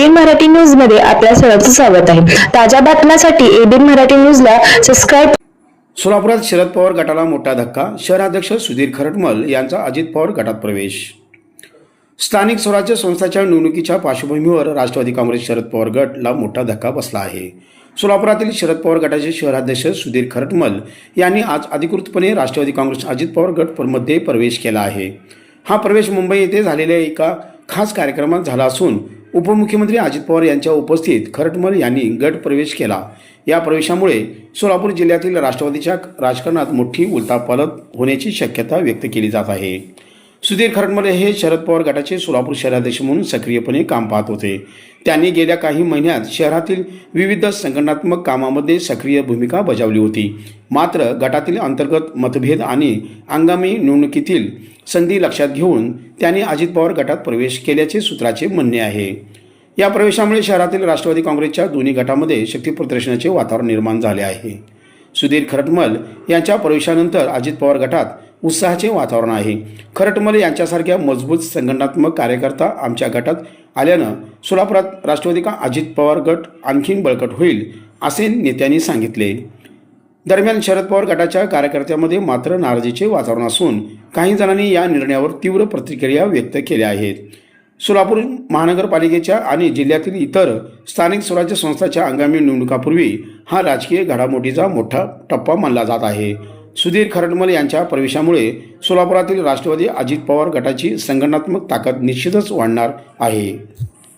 ABN Marathi न्यूजमध्ये आपल्या सर्वांचं स्वागत आहे. ताज्या बातम्यांसाठी एबीएन मराठी न्यूजला सबस्क्राईब सोलापुरात शरद पवार गटाला मोठा धक्का शहराध्यक्ष सुधीर खरटमल यांचा अजित पवार गटात प्रवेश. स्थानिक स्वराज्य संस्थाच्या निवडणुकीच्या पार्श्वभूमीवर राष्ट्रवादी काँग्रेस शरद पवार गटला मोठा धक्का बसला आहे. सोलापुरातील शरद पवार गटाचे शहराध्यक्ष सुधीर खरटमल यांनी आज अधिकृतपणे राष्ट्रवादी काँग्रेस अजित पवार गटमध्ये प्रवेश केला आहे. हा प्रवेश मुंबई येथे झालेल्या एका खास कार्यक्रमात झाला असून उपमुख्यमंत्री अजित पवार यांच्या उपस्थित खरटमल यांनी गट प्रवेश केला. या प्रवेशामुळे सोलापूर जिल्ह्यातील राष्ट्रवादीच्या राजकारणात मोठी उलथापालथ होण्याची शक्यता व्यक्त केली जात आहे. सुधीर खरटमले हे शरद पवार गटाचे सोलापूर शहराध्यक्ष म्हणून सक्रियपणे काम पाहत होते. त्यांनी गेल्या काही महिन्यात शहरातील विविध संघटनात्मक कामामध्ये सक्रिय भूमिका बजावली होती. मात्र गटातील अंतर्गत मतभेद आणि आगामी निवडणुकीतील संधी लक्षात घेऊन त्यांनी अजित पवार गटात प्रवेश केल्याचे सूत्राचे म्हणणे आहे. या प्रवेशामुळे शहरातील राष्ट्रवादी काँग्रेसच्या दोन्ही गटामध्ये शक्तीप्रदर्शनाचे वातावरण निर्माण झाले आहे. सुधीर खरटमल यांच्या प्रवेशानंतर अजित पवार गटात उत्साहाचे वातावरण आहे. खरटमल यांच्यासारख्या मजबूत संघटनात्मक कार्यकर्ता आमच्या गटात आल्यानं सोलापुरात राष्ट्रवादी का अजित पवार गट आणखीन बळकट होईल असे नेत्यांनी सांगितले. दरम्यान शरद पवार गटाच्या कार्यकर्त्यांमध्ये मात्र नाराजीचे वातावरण असून काही जणांनी या निर्णयावर तीव्र प्रतिक्रिया व्यक्त केल्या आहेत. सोलापूर महानगरपालिकेच्या आणि जिल्ह्यातील इतर स्थानिक स्वराज्य संस्थांच्या आगामी निवडणुकापूर्वी हा राजकीय घडामोडीचा मोठा टप्पा मानला जात आहे. सुधीर खरडमल यांच्या प्रवेशामुळे सोलापुरातील राष्ट्रवादी अजित पवार गटाची संघटनात्मक ताकद निश्चितच वाढणार आहे.